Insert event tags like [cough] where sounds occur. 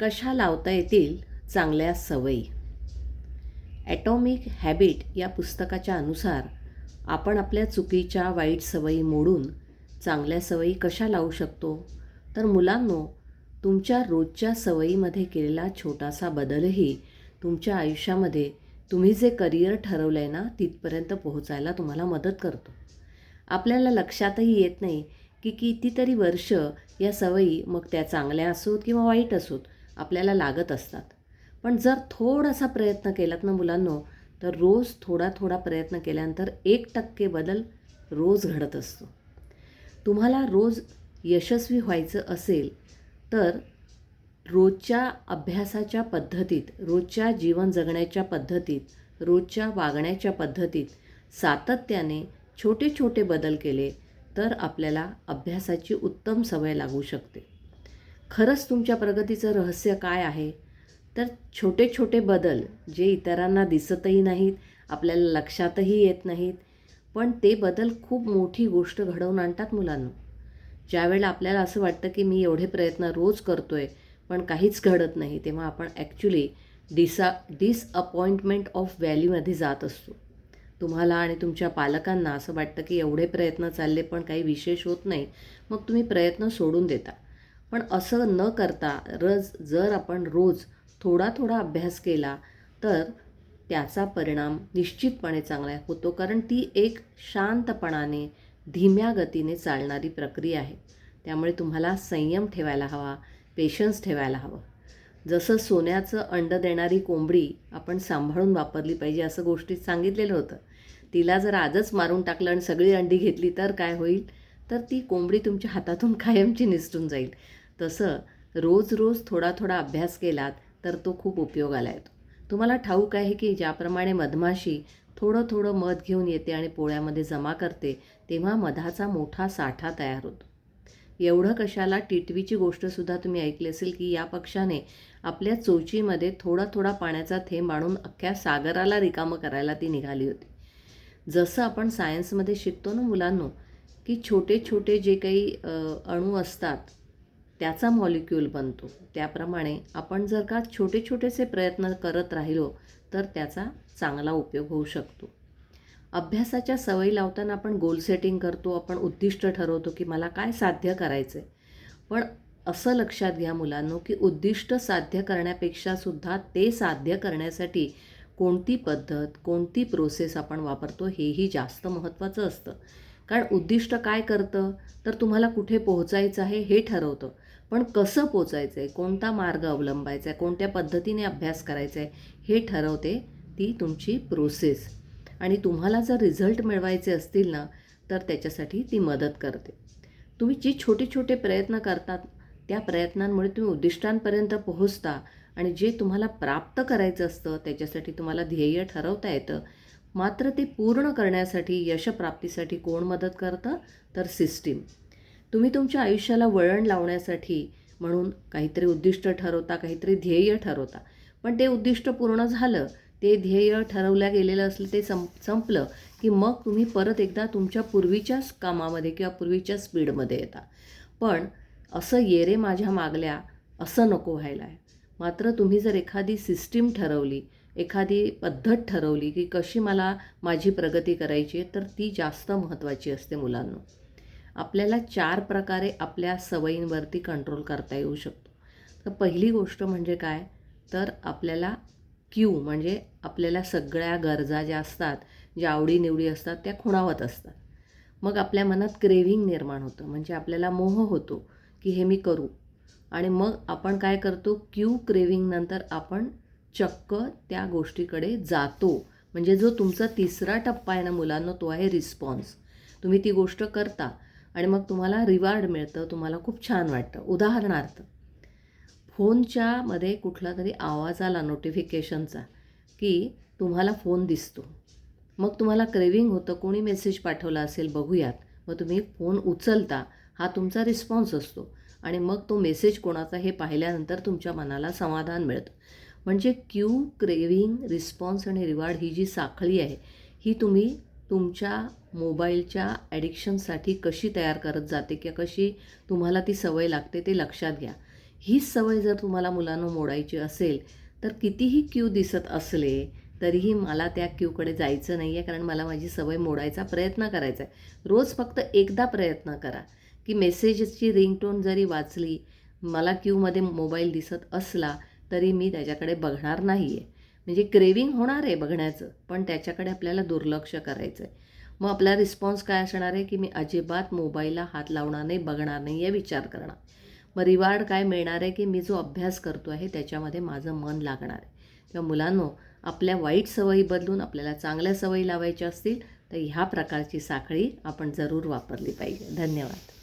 कशा लावता येतील चांगल्या सवयी? ॲटॉमिक हॅबिट या पुस्तकाच्या अनुसार आपण आपल्या चुकीच्या वाईट सवयी मोडून चांगल्या सवयी कशा लावू शकतो? तर मुलांनो तुमच्या रोजच्या सवयीमध्ये केलेला छोटासा बदलही तुमच्या आयुष्यामध्ये तुम्ही जे करिअर ठरवलं आहे ना तिथपर्यंत पोहोचायला तुम्हाला मदत करतो. आपल्याला लक्षातही येत नाही की कितीतरी वर्ष या सवयी मग त्या चांगल्या असोत किंवा वाईट असोत. आपल्याला लागत असतात. पण जर थोडासा प्रयत्न केलात ना मुलांनो तर रोज थोडा थोडा प्रयत्न केल्यानंतर एक टक्के बदल रोज घडत असतो. तुम्हाला रोज यशस्वी व्हायचं असेल तर रोजच्या अभ्यासाच्या पद्धतीत रोजच्या जीवन जगण्याच्या पद्धतीत रोजच्या वागण्याच्या पद्धतीत सातत्याने छोटे छोटे बदल केले तर आपल्याला अभ्यासाची उत्तम सवय लागू शकते. खरंच तुमच्या प्रगतीचं रहस्य काय आहे? तर छोटे छोटे बदल जे इतरांना दिसतही नाहीत आपल्याला लक्षातही येत नाहीत पण ते बदल खूप मोठी गोष्ट घडवून आणतात मुलांना. ज्यावेळेला आपल्याला असं वाटतं की मी एवढे प्रयत्न रोज करतो आहे पण काहीच घडत नाही तेव्हा आपण ॲक्च्युली डिसा डिसअपॉइंटमेंट ऑफ व्हॅल्यूमध्ये जात असतो. तुम्हाला आणि तुमच्या पालकांना असं वाटतं की एवढे प्रयत्न चालले पण काही विशेष होत नाही मग तुम्ही प्रयत्न सोडून देता. पण असं न करता रज जर आपण रोज थोडा थोडा अभ्यास केला तर त्याचा परिणाम निश्चितपणे चांगला होतो कारण ती एक शांतपणाने धीम्या गतीने चालणारी प्रक्रिया आहे. त्यामुळे तुम्हाला संयम ठेवायला हवा पेशन्स ठेवायला हवं. जसं सोन्याचं अंड देणारी कोंबडी आपण सांभाळून वापरली पाहिजे असं गोष्टीत सांगितलेलं होतं. तिला जर आजच मारून टाकलं आणि सगळी अंडी घेतली तर काय होईल? तर ती कोंबडी तुमच्या हातातून [laughs] कायमची निसटून जाईल. तसं रोज रोज थोडा थोडा अभ्यास केलात तर तो खूप उपयोगाला येतो तुम्हाला ठाऊक आहे की ज्याप्रमाणे मधमाशी थोडं थोडं मध घेऊन येते आणि पोळ्यामध्ये जमा करते तेव्हा मधाचा मोठा साठा तयार होतो. एवढं कशाला? टिटवीची गोष्टसुद्धा तुम्ही ऐकली असेल की या पक्षाने आपल्या चोचीमध्ये थोडा थोडा पाण्याचा थेंब आणून अख्ख्या सागराला रिकामं करायला ती निघाली होती. जसं आपण सायन्समध्ये शिकतो ना मुलांनो की छोटे छोटे जे काही अणू असतात त्याचा मॉलिक्यूल बनतो. त्याप्रमाणे आपण जर का छोटे छोटेसे प्रयत्न करत राहिलो तर त्याचा चांगला उपयोग होऊ शकतो. अभ्यासाच्या सवयी लावताना आपण गोल सेटिंग करतो आपण उद्दिष्ट ठरवतो की मला काय साध्य करायचं आहे पण असं लक्षात घ्या मुलांनो की उद्दिष्ट साध्य करण्यापेक्षा सुद्धा ते साध्य करण्यासाठी कोणती पद्धत कोणती प्रोसेस आपण वापरतो हेही जास्त महत्त्वाचं असतं. कारण उद्दिष्ट काय करतं? तर तुम्हाला कुठे पोहोचायचं आहे हे ठरवतं. पण कसं पोचायचं आहे कोणता मार्ग अवलंबायचा आहे कोणत्या पद्धतीने अभ्यास करायचा आहे हे ठरवते ती तुमची प्रोसेस आणि तुम्हाला जर रिझल्ट मिळवायचे असतील ना तर त्याच्यासाठी ती मदत करते. तुम्ही जी छोटे छोटे प्रयत्न करतात त्या प्रयत्नांमुळे तुम्ही उद्दिष्टांपर्यंत पोहोचता आणि जे तुम्हाला प्राप्त करायचं असतं त्याच्यासाठी तुम्हाला ध्येय ठरवता येतं मात्र ते पूर्ण करण्यासाठी यशप्राप्तीसाठी कोण मदत करतं? तर सिस्टीम. तुम्ही तुमच्या आयुष्याला वळण लावण्यासाठी म्हणून काहीतरी उद्दिष्ट ठरवता काहीतरी ध्येय ठरवता. पण ते उद्दिष्ट पूर्ण झालं ते ध्येय ठरवल्या गेलेलं असलं ते सं संपलं की मग तुम्ही परत एकदा तुमच्या पूर्वीच्याच कामामध्ये किंवा पूर्वीच्या स्पीडमध्ये येता. पण असं ये रे माझ्या मागल्या असं नको व्हायला आहे मात्र तुम्ही जर एखादी सिस्टीम ठरवली एखादी पद्धत ठरवली की कशी मला माझी प्रगती करायची आहे तर ती जास्त महत्त्वाची असते मुलांना. आपल्याला चार प्रकारे आपल्या सवयींवरती कंट्रोल करता येऊ शकतो. तर पहिली गोष्ट म्हणजे काय? तर आपल्याला क्यू म्हणजे आपल्याला सगळ्या गरजा ज्या असतात ज्या आवडीनिवडी असतात त्या खुणावत असतात. मग आपल्या मनात क्रेविंग निर्माण होतं. म्हणजे आपल्याला मोह होतो की हे मी करू. आणि मग आपण काय करतो? क्यू क्रेविंगनंतर आपण चक्क त्या गोष्टीकडे जातो. म्हणजे जो तुमचा तिसरा टप्पा आहे ना मुलांना तो आहे रिस्पॉन्स तुम्ही ती गोष्ट करता आणि मग तुम्हाला रिवॉर्ड मिळतं तुम्हाला खूप छान वाटतं. उदाहरणार्थ फोनच्या मध्ये कुठला तरी आवाज आला नोटिफिकेशनचा की तुम्हाला फोन दिसतो. मग तुम्हाला क्रेविंग होतं कोणी मेसेज पाठवला असेल बघूयात. मग तुम्ही फोन उचलता हा तुमचा रिस्पॉन्स असतो. आणि मग तो मेसेज कोणाचा हे पाहिल्यानंतर तुमच्या मनाला समाधान मिळतं. म्हणजे क्यू क्रेविंग रिस्पॉन्स आणि रिवॉर्ड ही जी साखळी आहे ही तुम्ही तुमच्या मोबाईलच्या ॲडिक्शनसाठी कशी तयार करत जाते किंवा कशी तुम्हाला ती सवय लागते ते लक्षात घ्या. हीच सवय जर तुम्हाला मुलांना मोडायची असेल तर कितीही क्यू दिसत असले तरीही मला त्या क्यूकडे जायचं नाही आहे कारण मला माझी सवय मोडायचा प्रयत्न करायचा आहे. रोज फक्त एकदा प्रयत्न करा की मेसेजेसची रिंगटोन जरी वाचली मला क्यूमध्ये मोबाईल दिसत असला तरी मी त्याच्याकडे बघणार नाही आहे म्हणजे क्रेविंग होणार आहे बघण्याचं पण त्याच्याकडे आपल्याला दुर्लक्ष करायचं आहे मग आपला रिस्पॉन्स काय असणार आहे की मी अजिबात मोबाईलला हात लावणार नाही बघणार नाही आहे विचार करणार. मग रिवार्ड काय मिळणार आहे की मी जो अभ्यास करतो आहे त्याच्यामध्ये माझं मन लागणार आहे. तेव्हा मुलांनो आपल्या वाईट सवयी बदलून आपल्याला चांगल्या सवयी लावायच्या असतील तर ह्या प्रकारची साखळी आपण जरूर वापरली पाहिजे. धन्यवाद.